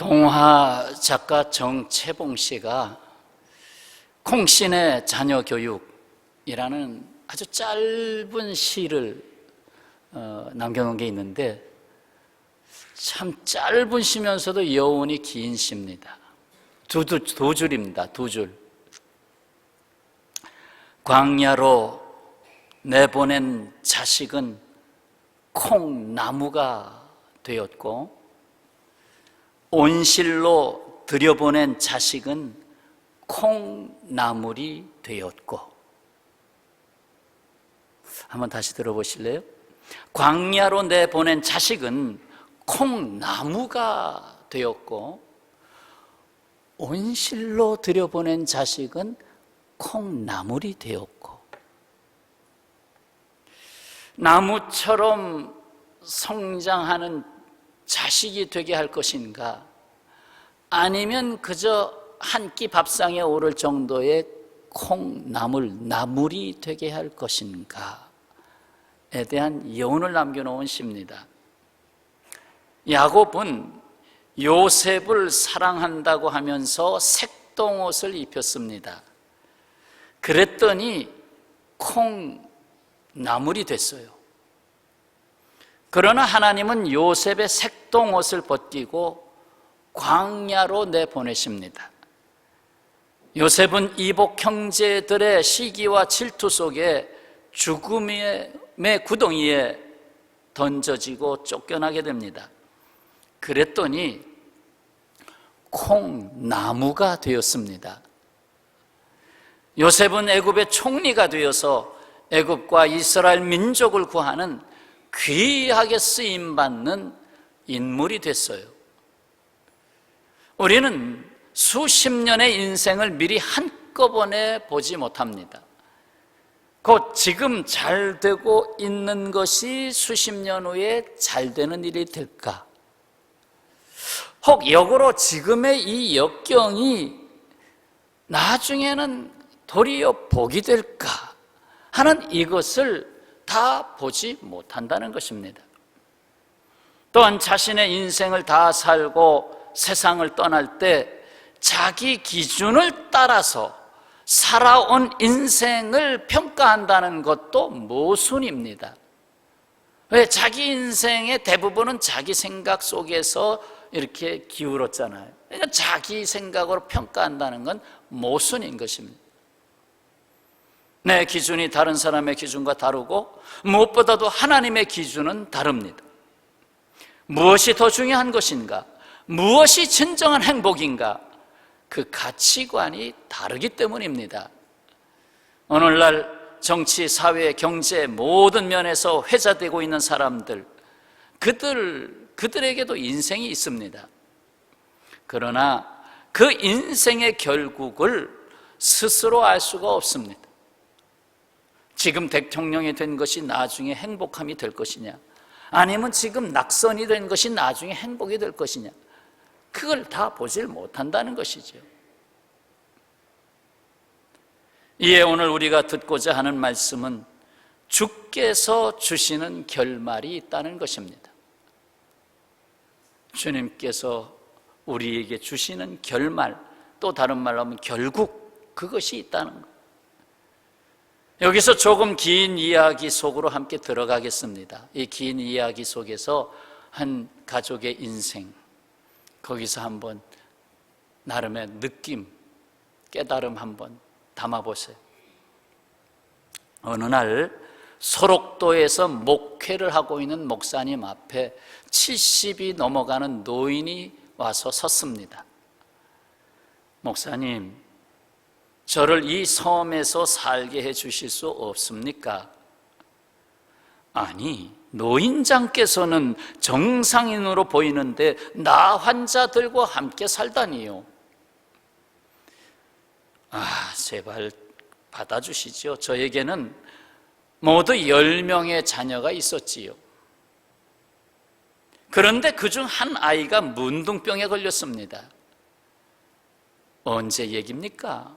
동화 작가 정채봉 씨가 콩신의 자녀 교육이라는 아주 짧은 시를 어, 남겨놓은 게 있는데 참 짧은 시면서도 여운이 긴 시입니다. 두, 두, 두 줄입니다. 두 줄. 광야로 내보낸 자식은 콩나무가 되었고 온실로 들여보낸 자식은 콩나물이 되었고. 한번 다시 들어보실래요? 광야로 내보낸 자식은 콩나무가 되었고 온실로 들여보낸 자식은 콩나물이 되었고. 나무처럼 성장하는 자식이 되게 할 것인가 아니면 그저 한 끼 밥상에 오를 정도의 콩나물, 나물이 되게 할 것인가에 대한 여운을 남겨놓은 시입니다. 야곱은 요셉을 사랑한다고 하면서 색동옷을 입혔습니다. 그랬더니 콩나물이 됐어요. 그러나 하나님은 요셉의 색동옷을 벗기고 광야로 내보내십니다. 요셉은 이복 형제들의 시기와 질투 속에 죽음의 구덩이에 던져지고 쫓겨나게 됩니다. 그랬더니 콩나무가 되었습니다. 요셉은 애굽의 총리가 되어서 애굽과 이스라엘 민족을 구하는 귀하게 쓰임 받는 인물이 됐어요. 우리는 수십 년의 인생을 미리 한꺼번에 보지 못합니다. 곧 지금 잘 되고 있는 것이 수십 년 후에 잘 되는 일이 될까? 혹 역으로 지금의 이 역경이 나중에는 도리어 복이 될까 하는 이것을 다 보지 못한다는 것입니다. 또한 자신의 인생을 다 살고 세상을 떠날 때 자기 기준을 따라서 살아온 인생을 평가한다는 것도 모순입니다. 왜 자기 인생의 대부분은 자기 생각 속에서 이렇게 기울었잖아요. 그러니까 자기 생각으로 평가한다는 건 모순인 것입니다. 내 기준이 다른 사람의 기준과 다르고 무엇보다도 하나님의 기준은 다릅니다. 무엇이 더 중요한 것인가? 무엇이 진정한 행복인가? 그 가치관이 다르기 때문입니다. 오늘날 정치, 사회, 경제 모든 면에서 회자되고 있는 사람들, 그들, 그들에게도 인생이 있습니다. 그러나 그 인생의 결국을 스스로 알 수가 없습니다. 지금 대통령이 된 것이 나중에 행복함이 될 것이냐, 아니면 지금 낙선이 된 것이 나중에 행복이 될 것이냐, 그걸 다 보질 못한다는 것이죠. 이에 오늘 우리가 듣고자 하는 말씀은 주께서 주시는 결말이 있다는 것입니다. 주님께서 우리에게 주시는 결말, 또 다른 말로 하면 결국 그것이 있다는 것. 여기서 조금 긴 이야기 속으로 함께 들어가겠습니다. 이 긴 이야기 속에서 한 가족의 인생, 거기서 한번 나름의 느낌, 깨달음 한번 담아보세요. 어느 날 소록도에서 목회를 하고 있는 목사님 앞에 70이 넘어가는 노인이 와서 섰습니다. 목사님, 저를 이 섬에서 살게 해 주실 수 없습니까? 아니, 노인장께서는 정상인으로 보이는데 나 환자들과 함께 살다니요. 아, 제발 받아주시죠. 저에게는 모두 10명의 자녀가 있었지요. 그런데 그 중 한 아이가 문둥병에 걸렸습니다. 언제 얘기입니까?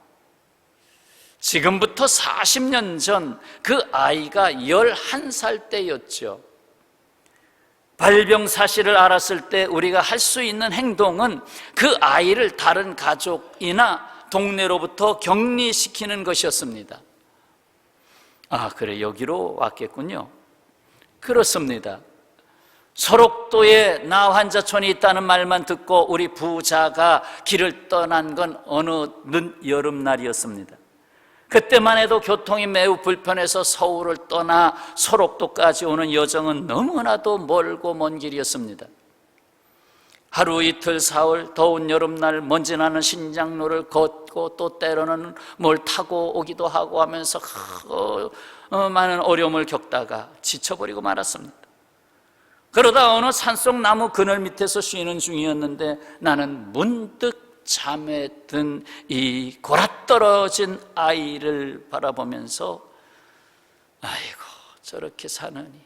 지금부터 40년 전 그 아이가 11살 때였죠. 발병 사실을 알았을 때 우리가 할 수 있는 행동은 그 아이를 다른 가족이나 동네로부터 격리시키는 것이었습니다. 아, 그래, 여기로 왔겠군요. 그렇습니다. 소록도에 나 환자촌이 있다는 말만 듣고 우리 부자가 길을 떠난 건 어느 늦 여름날이었습니다. 그때만 해도 교통이 매우 불편해서 서울을 떠나 소록도까지 오는 여정은 너무나도 멀고 먼 길이었습니다. 하루 이틀 사흘 더운 여름날 먼지 나는 신장로를 걷고 또 때로는 뭘 타고 오기도 하고 하면서 어, 어, 많은 어려움을 겪다가 지쳐버리고 말았습니다. 그러다 어느 산속 나무 그늘 밑에서 쉬는 중이었는데 나는 문득 잠에 든이 골아떨어진 아이를 바라보면서 아이고 저렇게 사느니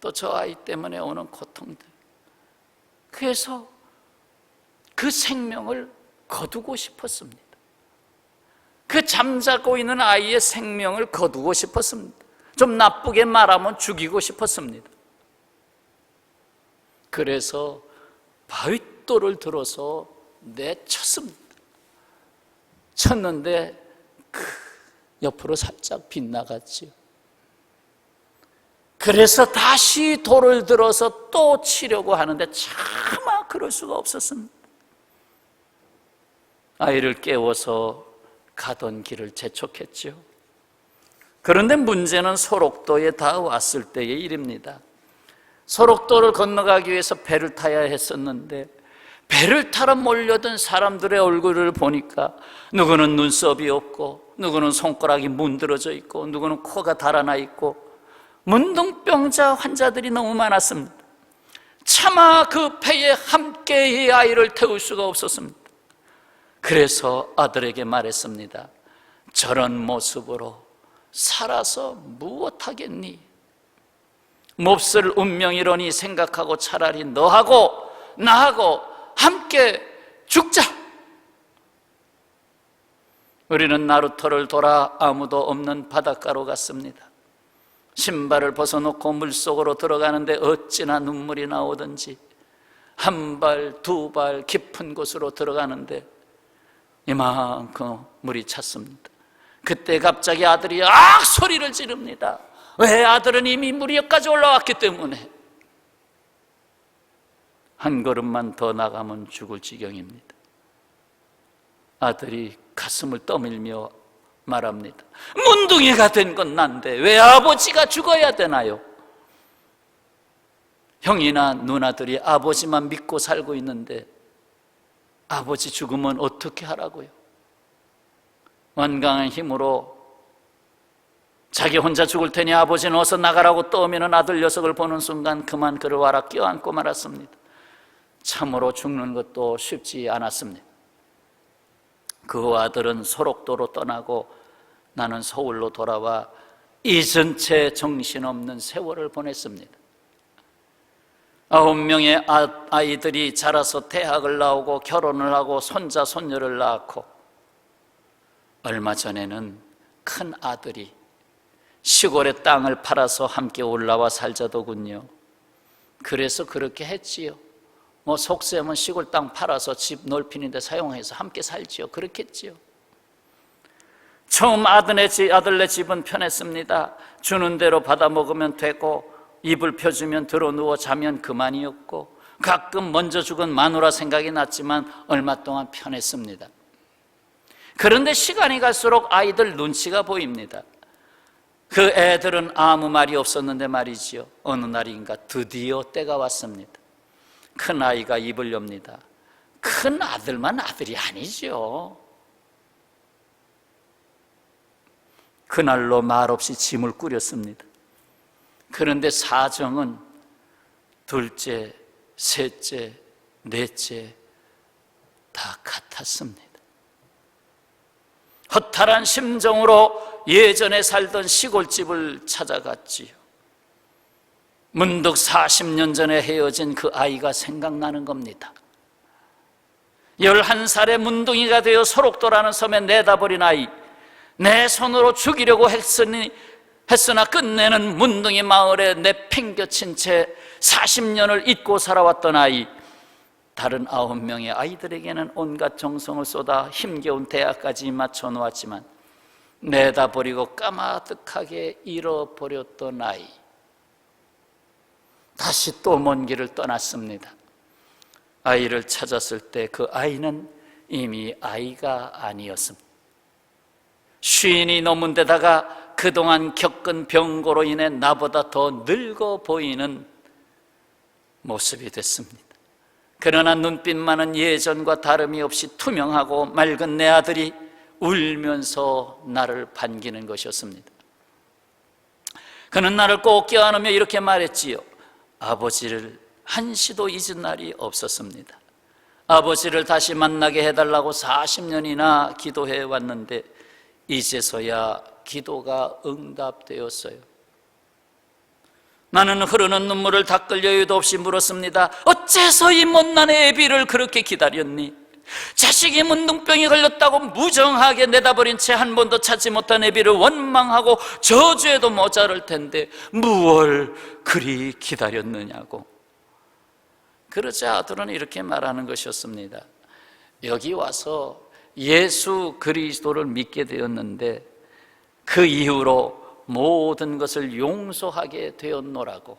또 저 아이 때문에 오는 고통들 그래서 그 생명을 거두고 싶었습니다. 그 잠자고 있는 아이의 생명을 거두고 싶었습니다. 좀 나쁘게 말하면 죽이고 싶었습니다. 그래서 바윗돌을 들어서 내쳤습니다. 쳤는데 그 옆으로 살짝 빗나갔지요. 그래서 다시 돌을 들어서 또 치려고 하는데 차마 그럴 수가 없었습니다. 아이를 깨워서 가던 길을 재촉했죠. 그런데 문제는 소록도에 다 왔을 때의 일입니다. 소록도를 건너가기 위해서 배를 타야 했었는데 배를 타러 몰려든 사람들의 얼굴을 보니까 누구는 눈썹이 없고 누구는 손가락이 문드러져 있고 누구는 코가 달아나 있고 문둥병자 환자들이 너무 많았습니다. 차마 그 배에 함께 이 아이를 태울 수가 없었습니다. 그래서 아들에게 말했습니다. 저런 모습으로 살아서 무엇하겠니? 몹쓸 운명이러니 생각하고 차라리 너하고 나하고 함께 죽자. 우리는 나루터를 돌아 아무도 없는 바닷가로 갔습니다. 신발을 벗어놓고 물속으로 들어가는데 어찌나 눈물이 나오든지 한 발, 두 발 깊은 곳으로 들어가는데 이만큼 물이 찼습니다. 그때 갑자기 아들이 악 소리를 지릅니다. 왜 아들은 이미 물이 여기까지 올라왔기 때문에 한 걸음만 더 나가면 죽을 지경입니다. 아들이 가슴을 떠밀며 말합니다. 문둥이가 된 건 난데 왜 아버지가 죽어야 되나요? 형이나 누나들이 아버지만 믿고 살고 있는데 아버지 죽으면 어떻게 하라고요? 완강한 힘으로 자기 혼자 죽을 테니 아버지는 어서 나가라고 떠오면 아들 녀석을 보는 순간 그만 그를 와라 껴안고 말았습니다. 참으로 죽는 것도 쉽지 않았습니다. 그 아들은 소록도로 떠나고 나는 서울로 돌아와 채 정신없는 세월을 보냈습니다. 아홉 명의 아, 아이들이 자라서 대학을 나오고 결혼을 하고 손자, 손녀를 낳고 얼마 전에는 큰 아들이 시골의 땅을 팔아서 함께 올라와 살자더군요. 그래서 그렇게 했지요. 뭐 속셈은 시골 땅 팔아서 집 넓히는데 사용해서 함께 살지요. 그렇겠지요. 처음 아들네 집, 아들네 집은 편했습니다. 주는 대로 받아 먹으면 되고 입을 펴주면 들어 누워 자면 그만이었고 가끔 먼저 죽은 마누라 생각이 났지만 얼마 동안 편했습니다. 그런데 시간이 갈수록 아이들 눈치가 보입니다. 그 애들은 아무 말이 없었는데 말이지요. 어느 날인가 드디어 때가 왔습니다. 큰 아이가 입을 엽니다. 큰 아들만 아들이 아니죠. 그날로 말없이 짐을 꾸렸습니다. 그런데 사정은 둘째, 셋째, 넷째 다 같았습니다. 허탈한 심정으로 예전에 살던 시골집을 찾아갔지요. 문득 40년 전에 헤어진 그 아이가 생각나는 겁니다. 11살의 문둥이가 되어 소록도라는 섬에 내다버린 아이, 내 손으로 죽이려고 했으니, 했으나 끝내는 문둥이 마을에 내팽겨친 채 40년을 잊고 살아왔던 아이 다른 아홉 명의 아이들에게는 온갖 정성을 쏟아 힘겨운 대학까지 맞춰 놓았지만 내다버리고 까마득하게 잃어버렸던 아이 다시 또 먼 길을 떠났습니다 아이를 찾았을 때 그 아이는 이미 아이가 아니었습니다 쉰이 넘은 데다가 그동안 겪은 병고로 인해 나보다 더 늙어 보이는 모습이 됐습니다 그러나 눈빛만은 예전과 다름이 없이 투명하고 맑은 내 아들이 울면서 나를 반기는 것이었습니다. 그는 나를 꼭 껴안으며 이렇게 말했지요. 아버지를 한시도 잊은 날이 없었습니다. 아버지를 다시 만나게 해달라고 40년이나 기도해 왔는데 이제서야 기도가 응답되었어요. 나는 흐르는 눈물을 닦을 여유도 없이 물었습니다. 어째서 이 못난 애비를 그렇게 기다렸니? 자식이 문둥병이 걸렸다고 무정하게 내다버린 채 한 번도 찾지 못한 애비를 원망하고 저주해도 모자랄 텐데 무얼 그리 기다렸느냐고. 그러자 아들은 이렇게 말하는 것이었습니다. 여기 와서 예수 그리스도를 믿게 되었는데 그 이후로 모든 것을 용서하게 되었노라고.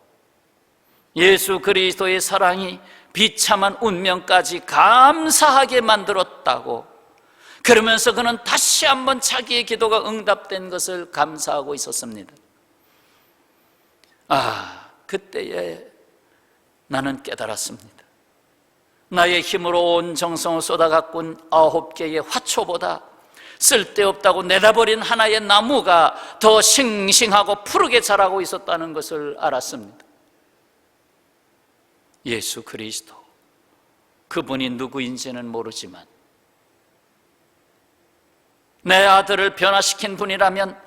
예수 그리스도의 사랑이 비참한 운명까지 감사하게 만들었다고. 그러면서 그는 다시 한번 자기의 기도가 응답된 것을 감사하고 있었습니다. 아, 그때에 나는 깨달았습니다. 나의 힘으로 온 정성을 쏟아 가꾼 아홉 개의 화초보다 쓸데없다고 내다버린 하나의 나무가 더 싱싱하고 푸르게 자라고 있었다는 것을 알았습니다. 예수 그리스도. 그분이 누구인지는 모르지만 내 아들을 변화시킨 분이라면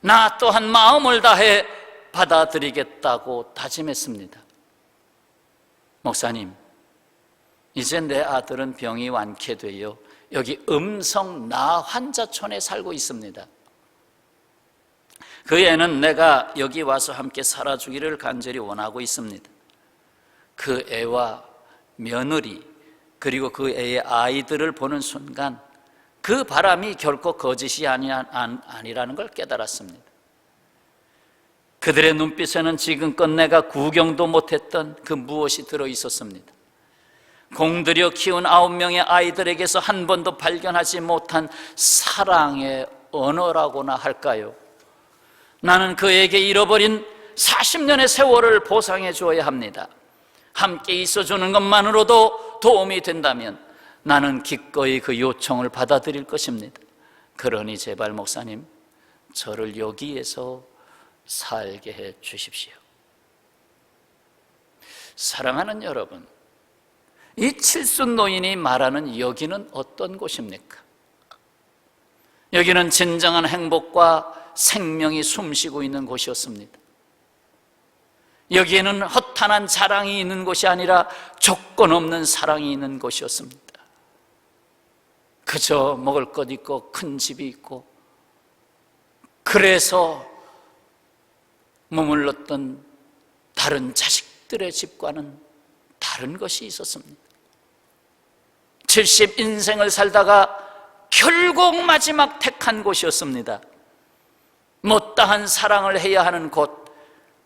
나 또한 마음을 다해 받아들이겠다고 다짐했습니다. 목사님, 이제 내 아들은 병이 완쾌되어 여기 음성 나 환자촌에 살고 있습니다. 그 애는 내가 여기 와서 함께 살아주기를 간절히 원하고 있습니다. 그 애와 며느리 그리고 그 애의 아이들을 보는 순간 그 바람이 결코 거짓이 아니, 아니라는 걸 깨달았습니다. 그들의 눈빛에는 지금껏 내가 구경도 못했던 그 무엇이 들어 있었습니다. 공들여 키운 아홉 명의 아이들에게서 한 번도 발견하지 못한 사랑의 언어라고나 할까요? 나는 그에게 잃어버린 40년의 세월을 보상해 주어야 합니다. 함께 있어주는 것만으로도 도움이 된다면 나는 기꺼이 그 요청을 받아들일 것입니다. 그러니 제발 목사님, 저를 여기에서 살게 해 주십시오. 사랑하는 여러분, 이 칠순 노인이 말하는 여기는 어떤 곳입니까? 여기는 진정한 행복과 생명이 숨쉬고 있는 곳이었습니다. 여기에는 허탄한 자랑이 있는 곳이 아니라 조건 없는 사랑이 있는 곳이었습니다. 그저 먹을 것 있고 큰 집이 있고 그래서 머물렀던 다른 자식들의 집과는 다른 것이 있었습니다. 70 인생을 살다가 결국 마지막 택한 곳이었습니다. 못다한 사랑을 해야 하는 곳,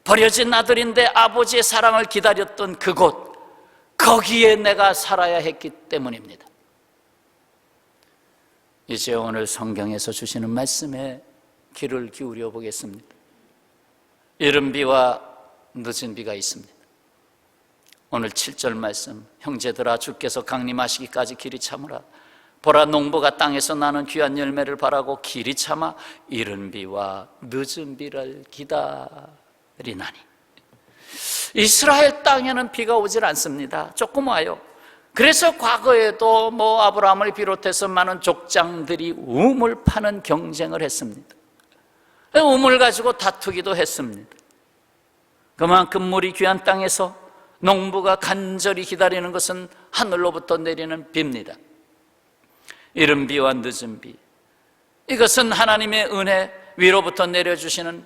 버려진 아들인데 아버지의 사랑을 기다렸던 그곳, 거기에 내가 살아야 했기 때문입니다. 이제 오늘 성경에서 주시는 말씀에 귀를 기울여 보겠습니다. 이른 비와 늦은 비가 있습니다. 오늘 7절 말씀 형제들아 주께서 강림하시기까지 길이 참으라 보라 농부가 땅에서 나는 귀한 열매를 바라고 길이 참아 이른 비와 늦은 비를 기다 리나니. 이스라엘 땅에는 비가 오질 않습니다. 조금 와요. 그래서 과거에도 뭐 아브라함을 비롯해서 많은 족장들이 우물 파는 경쟁을 했습니다. 우물 가지고 다투기도 했습니다. 그만큼 물이 귀한 땅에서 농부가 간절히 기다리는 것은 하늘로부터 내리는 비입니다. 이른 비와 늦은 비. 이것은 하나님의 은혜 위로부터 내려주시는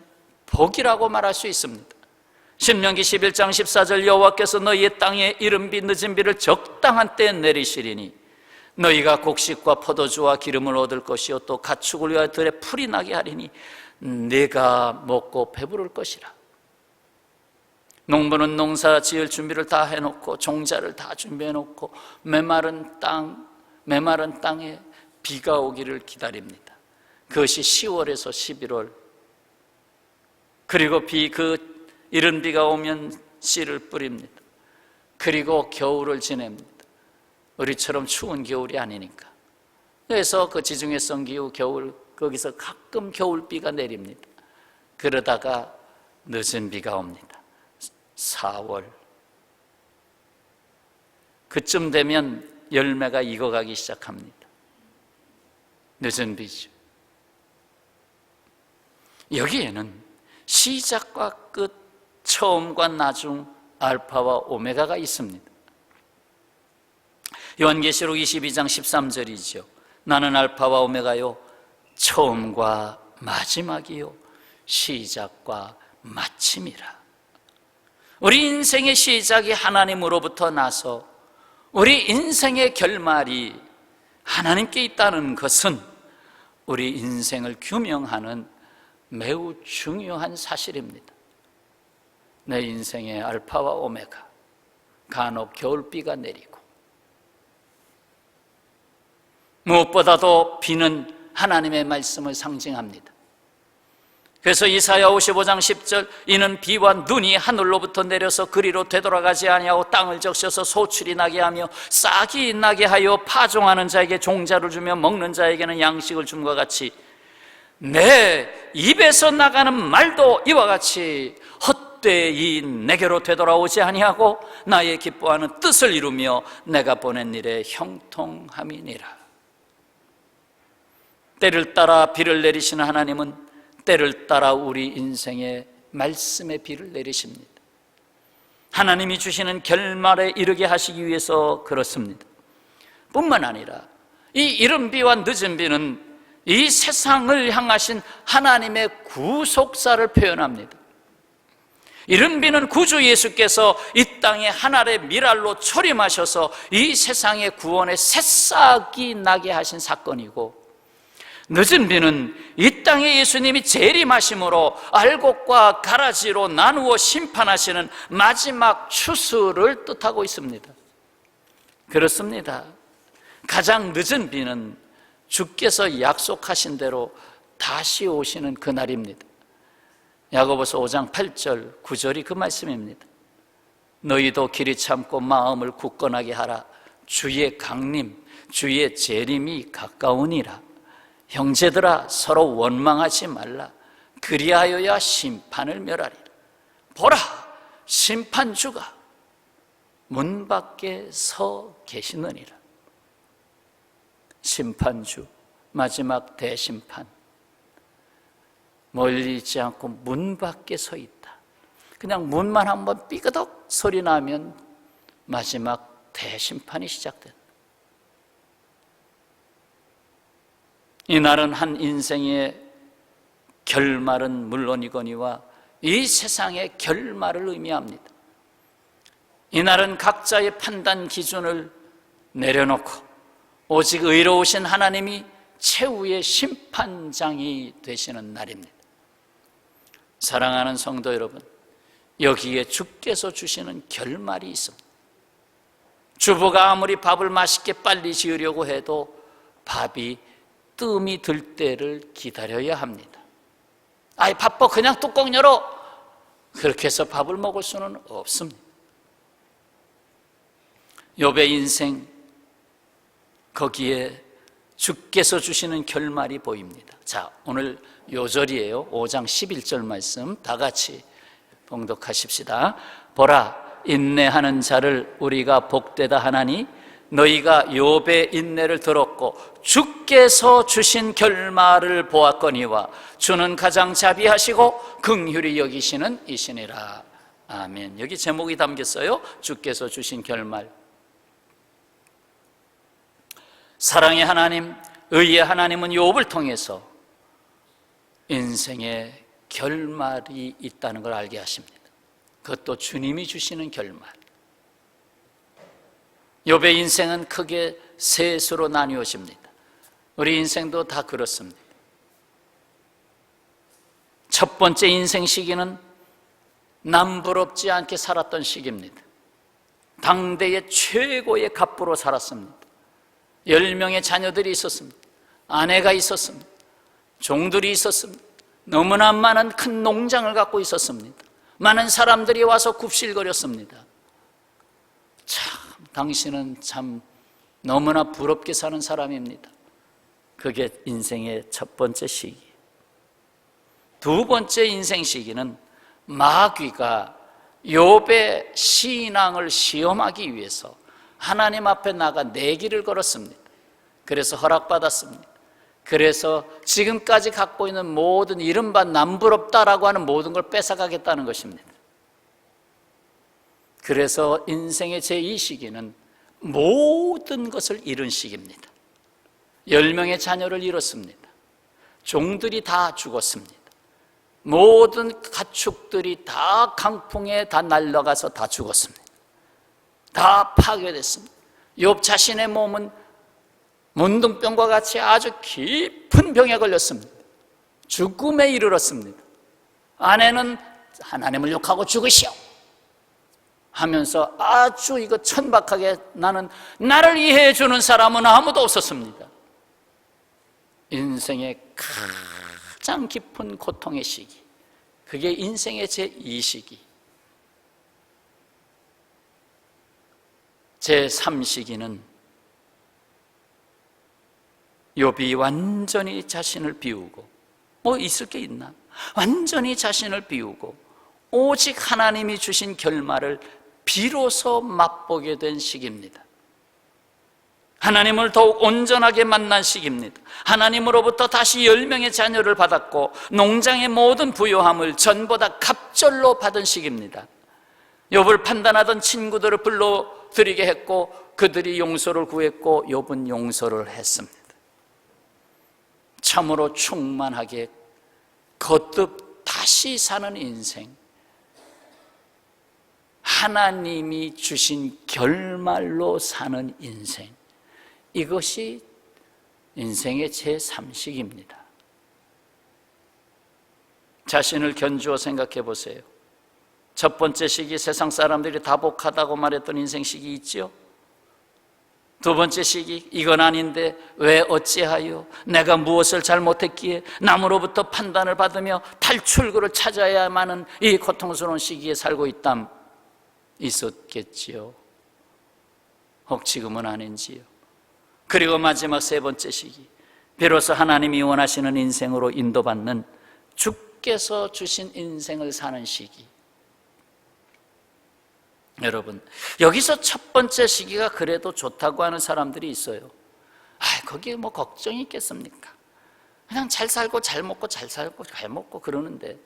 복이라고 말할 수 있습니다. 신명기 11장 14절 여호와께서 너희의 땅에 이른비 늦은 비를 적당한 때에 내리시리니 너희가 곡식과 포도주와 기름을 얻을 것이요 또 가축을 위하여 들에 풀이 나게 하리니 내가 먹고 배부를 것이라 농부는 농사 지을 준비를 다 해놓고 종자를 다 준비해놓고 메마른 땅 메마른 땅에 비가 오기를 기다립니다 그것이 10월에서 11월 그리고 비 그 이른 비가 오면 씨를 뿌립니다 그리고 겨울을 지냅니다 우리처럼 추운 겨울이 아니니까. 그래서 그 지중해성 기후 겨울 거기서 가끔 겨울비가 내립니다. 그러다가 늦은 비가 옵니다. 4월. 그쯤 되면 열매가 익어가기 시작합니다. 늦은 비죠. 여기에는 시작과 끝, 처음과 나중, 알파와 오메가가 있습니다. 요한계시록 22장 13절이죠. 나는 알파와 오메가요, 처음과 마지막이요, 시작과 마침이라. 우리 인생의 시작이 하나님으로부터 나서 우리 인생의 결말이 하나님께 있다는 것은 우리 인생을 규명하는 매우 중요한 사실입니다. 내 인생의 알파와 오메가, 간혹 겨울비가 내리고, 무엇보다도 비는 하나님의 말씀을 상징합니다. 그래서 이사야 55장 10절 이는 비와 눈이 하늘로부터 내려서 그리로 되돌아가지 아니하고 땅을 적셔서 소출이 나게 하며 싹이 나게 하여 파종하는 자에게 종자를 주며 먹는 자에게는 양식을 줌과 같이 내 입에서 나가는 말도 이와 같이 헛되이 내게로 되돌아오지 아니하고 나의 기뻐하는 뜻을 이루며 내가 보낸 일에 형통함이니라 때를 따라 비를 내리시는 하나님은 때를 따라 우리 인생에 말씀의 비를 내리십니다. 하나님이 주시는 결말에 이르게 하시기 위해서 그렇습니다. 뿐만 아니라 이 이른 비와 늦은 비는 이 세상을 향하신 하나님의 구속사를 표현합니다. 이른 비는 구주 예수께서 이 땅에 하늘의 미랄로 초림하셔서 이 세상의 구원의 새싹이 나게 하신 사건이고 늦은 비는 이 땅에 예수님이 재림하심으로 알곡과 가라지로 나누어 심판하시는 마지막 추수를 뜻하고 있습니다. 그렇습니다. 가장 늦은 비는 주께서 약속하신 대로 다시 오시는 그날입니다. 야고보서 5장 8절 9절이 그 말씀입니다. 너희도 길이 참고 마음을 굳건하게 하라. 주의 강림, 주의 재림이 가까우니라. 형제들아 서로 원망하지 말라 그리하여야 심판을 멸하리라 보라 심판주가 문 밖에 서 계시느니라 심판주 마지막 대심판. 멀리 있지 않고 문 밖에 서 있다. 그냥 문만 한번 삐그덕 소리 나면 마지막 대심판이 시작된다 이 날은 한 인생의 결말은 물론이거니와 이 세상의 결말을 의미합니다. 이 날은 각자의 판단 기준을 내려놓고 오직 의로우신 하나님이 최후의 심판장이 되시는 날입니다. 사랑하는 성도 여러분, 여기에 주께서 주시는 결말이 있습니다. 주부가 아무리 밥을 맛있게 빨리 지으려고 해도 밥이 뜸이 들 때를 기다려야 합니다. 아이, 바빠. 그냥 뚜껑 열어. 그렇게 해서 밥을 먹을 수는 없습니다. 욥의 인생, 거기에 주께서 주시는 결말이 보입니다. 자, 오늘 요절이에요. 5장 11절 말씀 다 같이 봉독하십시다. 보라, 인내하는 자를 우리가 복되다 하나니 너희가 욥의 인내를 들었고 주께서 주신 결말을 보았거니와 주는 가장 자비하시고 긍휼히 여기시는 이시니라. 아멘. 여기 제목이 담겼어요. 주께서 주신 결말. 사랑의 하나님, 의의 하나님은 욥을 통해서 인생의 결말이 있다는 걸 알게 하십니다. 그것도 주님이 주시는 결말. 욥의 인생은 크게 셋으로 나뉘어집니다. 우리 인생도 다 그렇습니다. 첫 번째 인생 시기는 남부럽지 않게 살았던 시기입니다. 당대의 최고의 갑부로 살았습니다. 열 명의 자녀들이 있었습니다. 아내가 있었습니다. 종들이 있었습니다. 너무나 많은 큰 농장을 갖고 있었습니다. 많은 사람들이 와서 굽실거렸습니다. 참, 당신은 참 너무나 부럽게 사는 사람입니다. 그게 인생의 첫 번째 시기. 두 번째 인생 시기는 마귀가 욥의 신앙을 시험하기 위해서 하나님 앞에 나가 내기를 걸었습니다. 그래서 허락받았습니다. 그래서 지금까지 갖고 있는 모든 이른바 남부럽다라고 하는 모든 걸 뺏어가겠다는 것입니다. 그래서 인생의 제2 시기는 모든 것을 잃은 시기입니다. 열 명의 자녀를 잃었습니다. 종들이 다 죽었습니다. 모든 가축들이 다 강풍에 다 날아가서 다 죽었습니다. 다 파괴됐습니다. 욥 자신의 몸은 문둥병과 같이 아주 깊은 병에 걸렸습니다. 죽음에 이르렀습니다. 아내는 하나님을 욕하고 죽으시오. 하면서 아주 이거 천박하게 나는 나를 이해해 주는 사람은 아무도 없었습니다. 인생의 가장 깊은 고통의 시기. 그게 인생의 제2시기. 제3시기는 욥이 완전히 자신을 비우고 뭐 있을 게 있나? 완전히 자신을 비우고 오직 하나님이 주신 결말을 비로소 맛보게 된 시기입니다. 하나님을 더욱 온전하게 만난 시기입니다. 하나님으로부터 다시 열 명의 자녀를 받았고 농장의 모든 부요함을 전보다 갑절로 받은 시기입니다. 욥을 판단하던 친구들을 불러 들이게 했고 그들이 용서를 구했고 욥은 용서를 했습니다. 참으로 충만하게 거듭 다시 사는 인생. 하나님이 주신 결말로 사는 인생. 이것이 인생의 제3식입니다. 자신을 견주어 생각해 보세요. 첫 번째 시기 세상 사람들이 다 복하다고 말했던 인생 시기 있죠? 두 번째 시기 이건 아닌데 왜 어찌하여 내가 무엇을 잘못했기에 남으로부터 판단을 받으며 탈출구를 찾아야만은 이 고통스러운 시기에 살고 있담 있었겠지요. 혹 지금은 아닌지요. 그리고 마지막 세 번째 시기 비로소 하나님이 원하시는 인생으로 인도받는 주께서 주신 인생을 사는 시기 여러분, 여기서 첫 번째 시기가 그래도 좋다고 하는 사람들이 있어요. 아, 거기에 뭐 걱정이 있겠습니까? 그냥 잘 살고 잘 먹고 잘 살고 잘 먹고 그러는데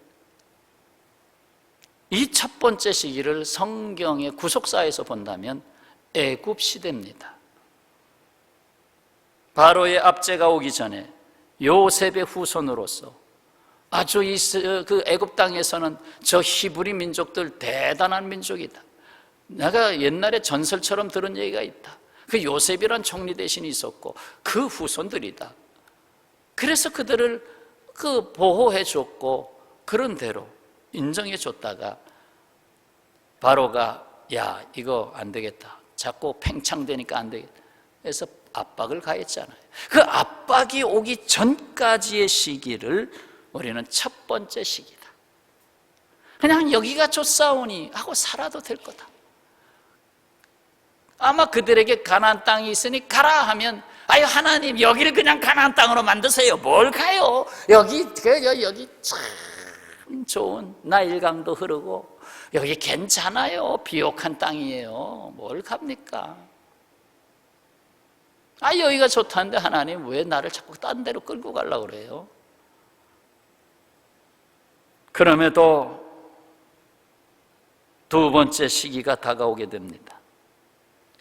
이 첫 번째 시기를 성경의 구속사에서 본다면 애굽 시대입니다. 바로의 압제가 오기 전에 요셉의 후손으로서 아주 이그 애굽 땅에서는 저 히브리 민족들 대단한 민족이다. 내가 옛날에 전설처럼 들은 얘기가 있다. 그 요셉이란 총리 대신이 있었고 그 후손들이다. 그래서 그들을 그 보호해 줬고 그런 대로 인정해 줬다가 바로가 야 이거 안 되겠다. 자꾸 팽창되니까 안 되겠다. 그래서 압박을 가했잖아요. 그 압박이 오기 전까지의 시기를 우리는 첫 번째 시기다. 그냥 여기가 좋사오니 하고 살아도 될 거다. 아마 그들에게 가나안 땅이 있으니 가라 하면 아유 하나님 여기를 그냥 가나안 땅으로 만드세요. 뭘 가요? 여기 그 여기 참 좋은 나일강도 흐르고 여기 괜찮아요. 비옥한 땅이에요. 뭘 갑니까? 아 여기가 좋다는데 하나님 왜 나를 자꾸 딴 데로 끌고 가려고 그래요? 그럼에도 두 번째 시기가 다가오게 됩니다.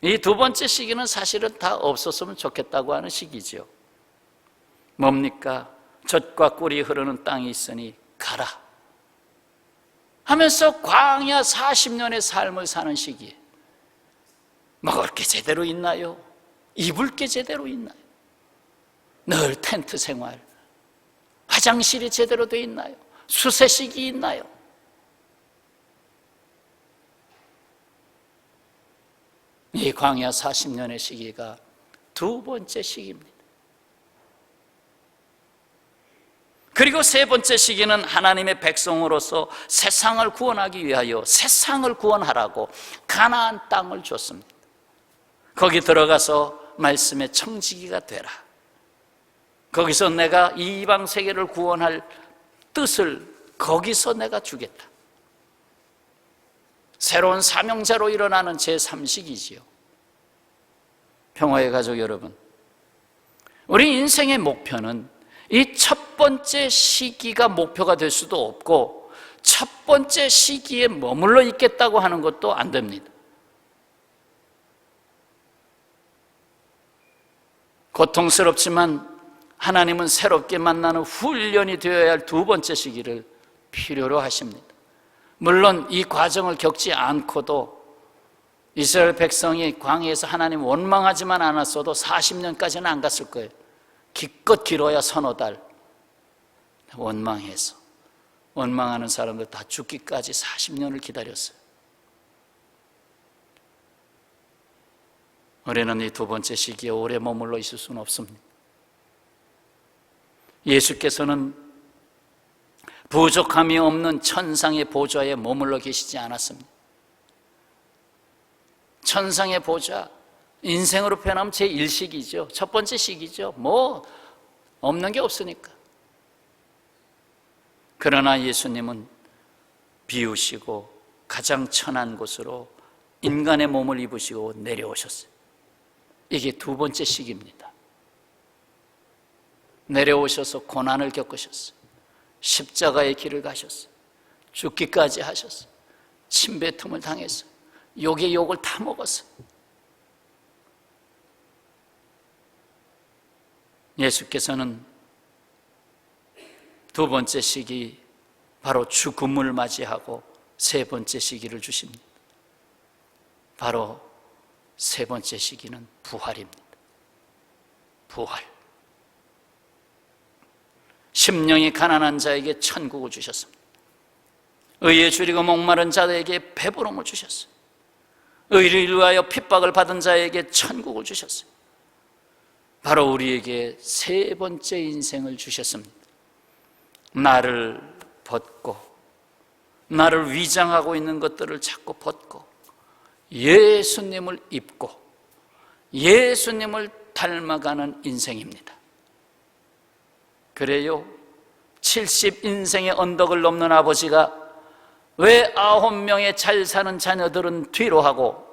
이 두 번째 시기는 사실은 다 없었으면 좋겠다고 하는 시기죠. 뭡니까? 젖과 꿀이 흐르는 땅이 있으니 가라. 하면서 광야 40년의 삶을 사는 시기에 먹을 게 제대로 있나요? 입을 게 제대로 있나요? 늘 텐트 생활, 화장실이 제대로 돼 있나요? 수세식이 있나요? 이 광야 40년의 시기가 두 번째 시기입니다. 그리고 세 번째 시기는 하나님의 백성으로서 세상을 구원하기 위하여 세상을 구원하라고 가나안 땅을 줬습니다. 거기 들어가서 말씀의 청지기가 되라. 거기서 내가 이 이방 세계를 구원할 뜻을 거기서 내가 주겠다. 새로운 사명자로 일어나는 제3식이지요. 평화의 가족 여러분, 우리 인생의 목표는 이 첫 번째 시기가 목표가 될 수도 없고 첫 번째 시기에 머물러 있겠다고 하는 것도 안 됩니다. 고통스럽지만 하나님은 새롭게 만나는 훈련이 되어야 할 두 번째 시기를 필요로 하십니다. 물론 이 과정을 겪지 않고도 이스라엘 백성이 광야에서 하나님 원망하지만 않았어도 40년까지는 안 갔을 거예요. 기껏 길어야 서너 달. 원망해서. 원망하는 사람들 다 죽기까지 40년을 기다렸어요. 우리는 이 두 번째 시기에 오래 머물러 있을 수는 없습니다. 예수께서는 부족함이 없는 천상의 보좌에 머물러 계시지 않았습니다. 천상의 보좌, 인생으로 표현하면 제 1시기죠. 첫 번째 시기죠. 뭐, 없는 게 없으니까. 그러나 예수님은 비우시고 가장 천한 곳으로 인간의 몸을 입으시고 내려오셨어요. 이게 두 번째 시기입니다. 내려오셔서 고난을 겪으셨어요. 십자가의 길을 가셨어요. 죽기까지 하셨어요. 침뱉음을 당했어요. 욕의 욕을 다 먹었어요. 예수께서는 두 번째 시기 바로 죽음을 맞이하고 세 번째 시기를 주십니다. 바로 세 번째 시기는 부활입니다. 부활. 심령이 가난한 자에게 천국을 주셨습니다. 의에 줄이고 목마른 자에게 배부름을 주셨어요. 의를 위하여 핍박을 받은 자에게 천국을 주셨어요. 바로 우리에게 세 번째 인생을 주셨습니다. 나를 벗고, 나를 위장하고 있는 것들을 자꾸 벗고, 예수님을 입고, 예수님을 닮아가는 인생입니다. 그래요. 70인생의 언덕을 넘는 아버지가 왜 아홉 명의 잘 사는 자녀들은 뒤로 하고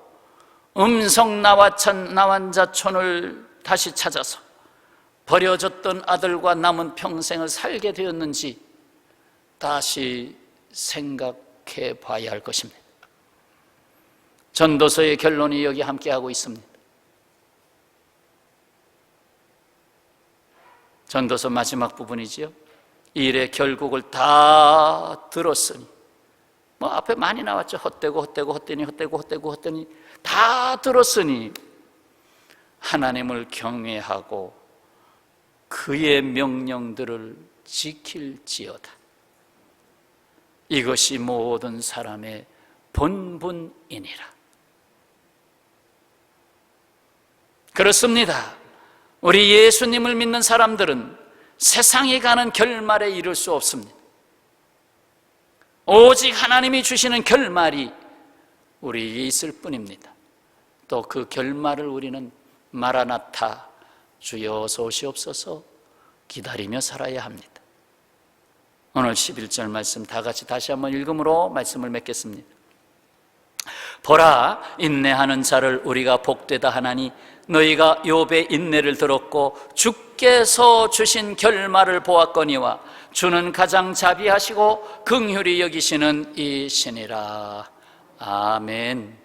음성 나와찬 나완자촌을 다시 찾아서 버려졌던 아들과 남은 평생을 살게 되었는지 다시 생각해 봐야 할 것입니다. 전도서의 결론이 여기 함께하고 있습니다. 전도서 마지막 부분이지요. 일의 결국을 다 들었으니 뭐 앞에 많이 나왔죠. 헛되고 헛되고 헛되니 헛되고 헛되고 헛되니 다 들었으니 하나님을 경외하고 그의 명령들을 지킬지어다. 이것이 모든 사람의 본분이니라. 그렇습니다. 우리 예수님을 믿는 사람들은 세상에 가는 결말에 이를 수 없습니다. 오직 하나님이 주시는 결말이 우리에게 있을 뿐입니다. 또 그 결말을 우리는 마라나타 주여 어서 오시옵소서 기다리며 살아야 합니다. 오늘 11절 말씀 다 같이 다시 한번 읽음으로 말씀을 맺겠습니다. 보라 인내하는 자를 우리가 복되다 하나니 너희가 욥의 인내를 들었고 주께서 주신 결말을 보았거니와 주는 가장 자비하시고 긍휼히 여기시는 이신이라 아멘.